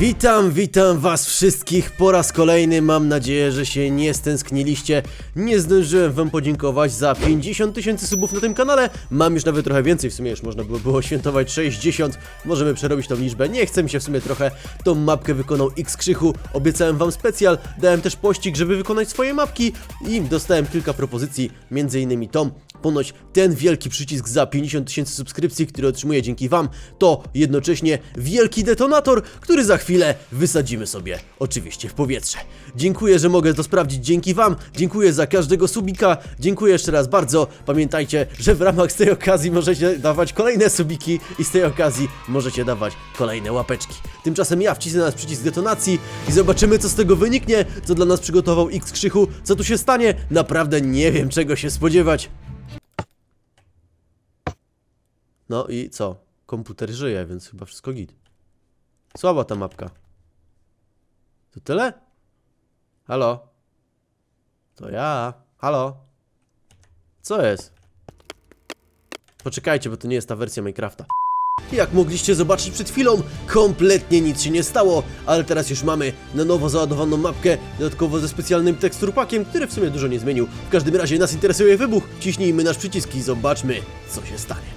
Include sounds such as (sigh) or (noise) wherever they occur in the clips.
Witam, witam was wszystkich po raz kolejny. Mam nadzieję, że się nie stęskniliście. Nie zdążyłem wam podziękować za 50 tysięcy subów na tym kanale. Mam już nawet trochę więcej, w sumie już można było, było świętować 60. Możemy przerobić tą liczbę. Nie chce mi się w sumie trochę. Tą mapkę wykonał X Krzychu. Obiecałem wam specjal. Dałem też pościg, żeby wykonać swoje mapki. I dostałem kilka propozycji, między innymi tą. Ponoć ten wielki przycisk za 50 tysięcy subskrypcji, który otrzymuję dzięki Wam, to jednocześnie wielki detonator, który za chwilę wysadzimy sobie oczywiście w powietrze. Dziękuję, że mogę to sprawdzić dzięki Wam, dziękuję za każdego subika, dziękuję jeszcze raz bardzo. Pamiętajcie, że w ramach z tej okazji możecie dawać kolejne subiki i z tej okazji możecie dawać kolejne łapeczki. Tymczasem ja wcisnę nas przycisk detonacji i zobaczymy co z tego wyniknie, co dla nas przygotował X Krzychu, co tu się stanie. Naprawdę nie wiem czego się spodziewać. No i co? Komputer żyje, więc chyba wszystko git. Słaba ta mapka. To tyle? Halo? To ja. Halo? Co jest? Poczekajcie, bo to nie jest ta wersja Minecrafta. Jak mogliście zobaczyć przed chwilą, kompletnie nic się nie stało, ale teraz już mamy na nowo załadowaną mapkę, dodatkowo ze specjalnym teksturpakiem, który w sumie dużo nie zmienił. W każdym razie nas interesuje wybuch. Ciśnijmy nasz przycisk i zobaczmy, co się stanie.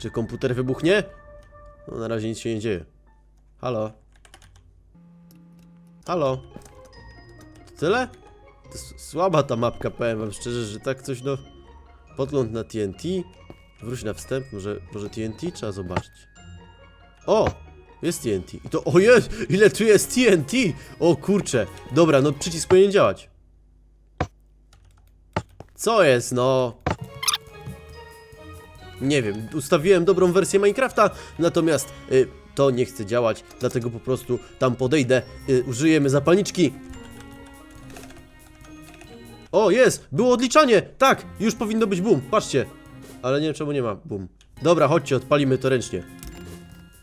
Czy komputer wybuchnie? No na razie nic się nie dzieje. Halo? Halo? To tyle? To słaba ta mapka, powiem wam szczerze, że tak coś no... Podgląd na TNT. Wróć na wstęp, może, może TNT trzeba zobaczyć. O! Jest TNT. I to, o jest! Ile tu jest TNT! O kurcze! Dobra, no przycisk powinien działać. Co jest, no? Nie wiem, ustawiłem dobrą wersję Minecrafta, natomiast y, to nie chce działać, dlatego po prostu tam podejdę, y, użyjemy zapalniczki. O, jest! Było odliczanie! Tak! Już powinno być boom, patrzcie. Ale nie wiem czemu nie ma boom. Dobra, chodźcie, odpalimy to ręcznie.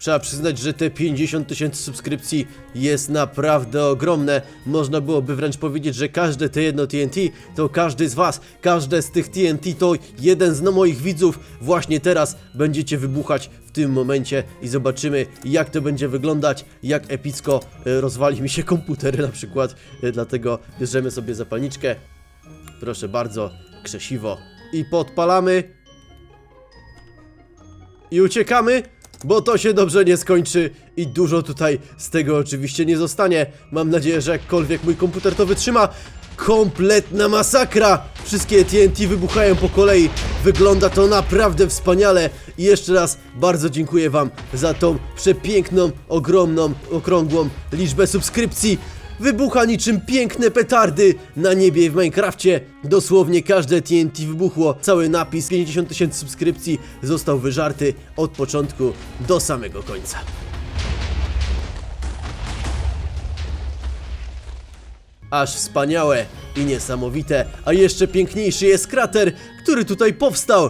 Trzeba przyznać, że te 50 tysięcy subskrypcji jest naprawdę ogromne. Można byłoby wręcz powiedzieć, że każde te jedno TNT to każdy z was, każde z tych TNT to jeden z no moich widzów. Właśnie teraz będziecie wybuchać w tym momencie i zobaczymy jak to będzie wyglądać, jak epicko e, rozwali mi się komputer na przykład. E, Dlatego bierzemy sobie zapalniczkę. Proszę bardzo, krzesiwo. I podpalamy. I uciekamy, bo to się dobrze nie skończy i dużo tutaj z tego oczywiście nie zostanie. Mam nadzieję, że jakkolwiek mój komputer to wytrzyma. Kompletna masakra! Wszystkie TNT wybuchają po kolei. Wygląda to naprawdę wspaniale. I jeszcze raz bardzo dziękuję Wam za tą przepiękną, ogromną, okrągłą liczbę subskrypcji. Wybucha niczym piękne petardy na niebie w Minecrafcie. Dosłownie każde TNT wybuchło. Cały napis 50 tysięcy subskrypcji został wyżarty od początku do samego końca. Aż wspaniałe i niesamowite, a jeszcze piękniejszy jest krater, który tutaj powstał.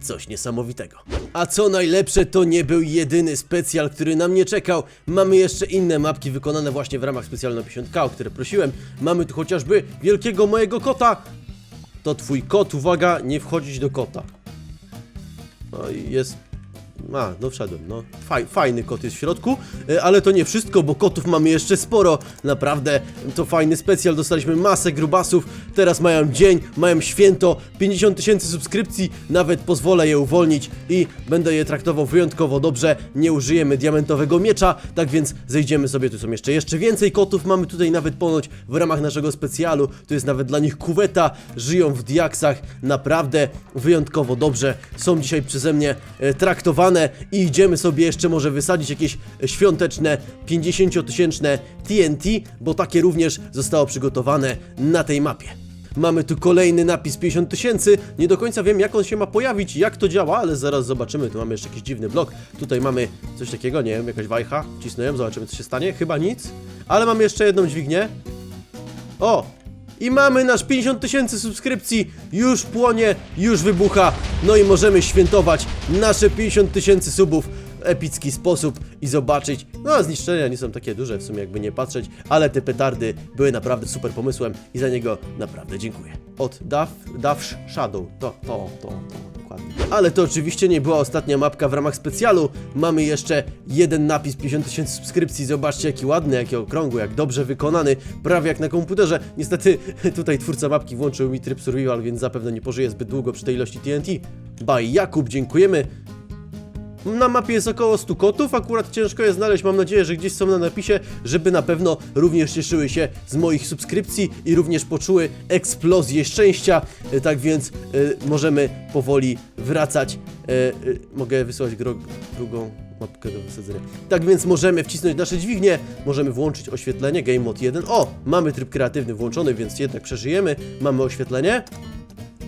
Coś niesamowitego. A co najlepsze, to nie był jedyny specjal, który na mnie czekał. Mamy jeszcze inne mapki wykonane właśnie w ramach specjalnego 50k, o które prosiłem. Mamy tu chociażby wielkiego mojego kota. To twój kot, uwaga, nie wchodzić do kota. No i jest a, no wszedłem, no. Faj, fajny kot jest w środku, e, ale to nie wszystko, bo kotów mamy jeszcze sporo. Naprawdę, to fajny specjal, dostaliśmy masę grubasów, teraz mają dzień, mają święto, 50 tysięcy subskrypcji, nawet pozwolę je uwolnić i będę je traktował wyjątkowo dobrze. Nie użyjemy diamentowego miecza, tak więc zejdziemy sobie, tu są jeszcze, jeszcze więcej kotów, mamy tutaj nawet ponoć w ramach naszego specjalu, tu jest nawet dla nich kuweta, żyją w diaksach, naprawdę wyjątkowo dobrze, są dzisiaj przeze mnie e, i idziemy sobie jeszcze może wysadzić jakieś świąteczne 50-tysięczne TNT, bo takie również zostało przygotowane na tej mapie. Mamy tu kolejny napis 50 tysięcy. Nie do końca wiem, jak on się ma pojawić, jak to działa, ale zaraz zobaczymy. Tu mamy jeszcze jakiś dziwny blok. Tutaj mamy coś takiego, nie wiem, jakaś wajcha. Wcisnąłem, zobaczymy, co się stanie. Chyba nic. Ale mamy jeszcze jedną dźwignię. O! I mamy nasz 50 tysięcy subskrypcji, już płonie, już wybucha, no i możemy świętować nasze 50 tysięcy subów. Epicki sposób i zobaczyć. No, zniszczenia nie są takie duże w sumie, jakby nie patrzeć, ale te petardy były naprawdę super pomysłem i za niego naprawdę dziękuję. Od Daw, Dawsz Shadow. To, to, to, to. Ale to oczywiście nie była ostatnia mapka w ramach specjalu. Mamy jeszcze jeden napis, 50 tysięcy subskrypcji. Zobaczcie, jaki ładny, jaki okrągły, jak dobrze wykonany, prawie jak na komputerze. Niestety (laughs) tutaj twórca mapki włączył mi tryb survival, więc zapewne nie pożyje zbyt długo przy tej ilości TNT. Bye Jakub, dziękujemy. Na mapie jest około 100 kotów, akurat ciężko je znaleźć, mam nadzieję, że gdzieś są na napisie, żeby na pewno również cieszyły się z moich subskrypcji i również poczuły eksplozję szczęścia, E, tak więc e, możemy powoli wracać. E, e, mogę wysłać drugą mapkę do wysadzenia. Tak więc możemy wcisnąć nasze dźwignie, możemy włączyć oświetlenie, Game Mode 1. O, mamy tryb kreatywny włączony, więc jednak przeżyjemy. Mamy oświetlenie.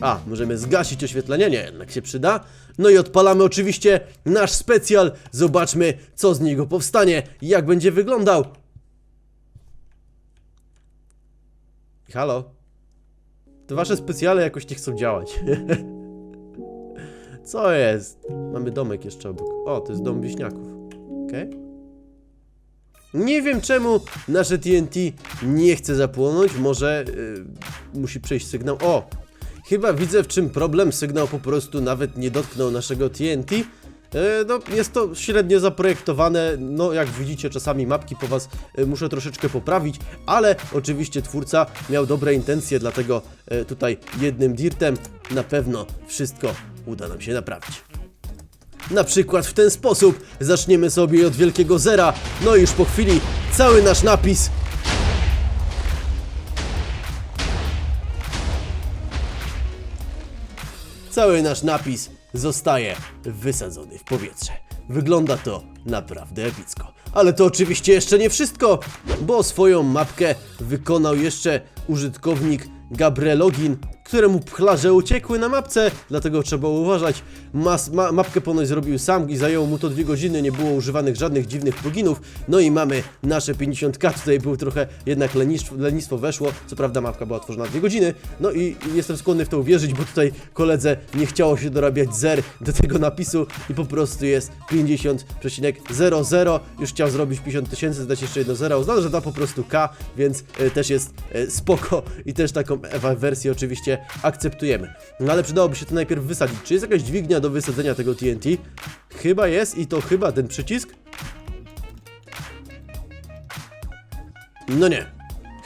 A, możemy zgasić oświetlenie, nie, jednak się przyda. No i odpalamy oczywiście nasz specjal. Zobaczmy, co z niego powstanie jak będzie wyglądał. Halo? Te wasze specjale jakoś nie chcą działać. (laughs) co jest? Mamy domek jeszcze obok. O, to jest dom wieśniaków. Okej. Nie wiem czemu nasze TNT nie chce zapłonąć. Może yy, musi przejść sygnał. O! Chyba widzę w czym problem. Sygnał po prostu nawet nie dotknął naszego TNT. E, No, jest to średnio zaprojektowane, no jak widzicie czasami mapki po was e, muszę troszeczkę poprawić, ale oczywiście twórca miał dobre intencje, dlatego e, tutaj jednym dirtem na pewno wszystko uda nam się naprawić. Na przykład w ten sposób zaczniemy sobie od wielkiego zera, no i już po chwili cały nasz napis cały nasz napis zostaje wysadzony w powietrze. Wygląda to naprawdę epicko. Ale to oczywiście jeszcze nie wszystko, bo swoją mapkę wykonał jeszcze użytkownik Gabrielogin, któremu pchlarze uciekły na mapce, dlatego trzeba uważać. Mas, ma, mapkę ponoć zrobił sam i zajęło mu to dwie godziny, nie było używanych żadnych dziwnych pluginów. No i mamy nasze 50k, tutaj był trochę jednak lenistwo, lenistwo weszło, co prawda mapka była tworzona dwie godziny, no i jestem skłonny w to uwierzyć, bo tutaj koledze nie chciało się dorabiać zer do tego napisu i po prostu jest 50,00, już chciał zrobić 50 tysięcy, dać jeszcze jedno zero, uznał, że da po prostu K, więc e, też jest e, spoko i też taką wersję oczywiście akceptujemy. No ale przydałoby się to najpierw wysadzić. Czy jest jakaś dźwignia do wysadzenia tego TNT? Chyba jest i to chyba ten przycisk? No nie.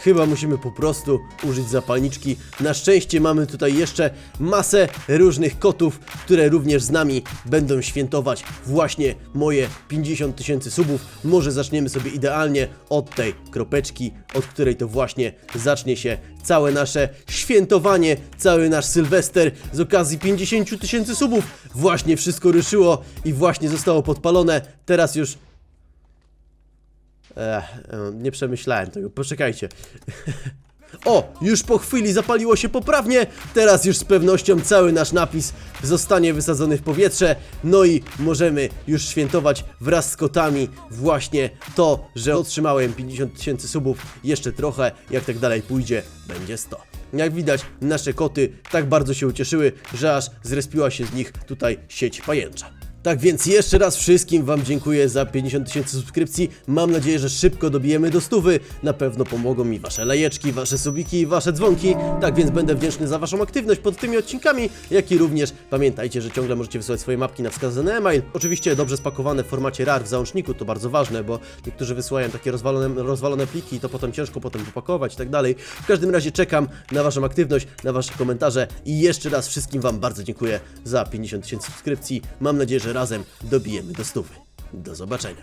Chyba musimy po prostu użyć zapalniczki. Na szczęście mamy tutaj jeszcze masę różnych kotów, które również z nami będą świętować właśnie moje 50 tysięcy subów. Może zaczniemy sobie idealnie od tej kropeczki, od której to właśnie zacznie się całe nasze świętowanie, cały nasz Sylwester z okazji 50 tysięcy subów. Właśnie wszystko ruszyło i właśnie zostało podpalone. Teraz już Ech, e, nie przemyślałem tego, poczekajcie. (laughs) O, już po chwili zapaliło się poprawnie, teraz już z pewnością cały nasz napis zostanie wysadzony w powietrze, no i możemy już świętować wraz z kotami właśnie to, że otrzymałem 50 tysięcy subów, jeszcze trochę, jak tak dalej pójdzie, będzie 100. Jak widać, nasze koty tak bardzo się ucieszyły, że aż zrespiła się z nich tutaj sieć pajęcza. Tak więc jeszcze raz wszystkim Wam dziękuję za 50 tysięcy subskrypcji. Mam nadzieję, że szybko dobijemy do stówy. Na pewno pomogą mi Wasze lajeczki, Wasze subiki i Wasze dzwonki. Tak więc będę wdzięczny za Waszą aktywność pod tymi odcinkami, jak i również pamiętajcie, że ciągle możecie wysyłać swoje mapki na wskazany e-mail. Oczywiście dobrze spakowane w formacie RAR w załączniku, to bardzo ważne, bo niektórzy wysyłają takie rozwalone, rozwalone pliki i to potem ciężko potem popakować i tak dalej. W każdym razie czekam na Waszą aktywność, na Wasze komentarze i jeszcze raz wszystkim Wam bardzo dziękuję za 50 tysięcy subskrypcji. Mam nadzieję, że razem dobijemy do stówy. Do zobaczenia.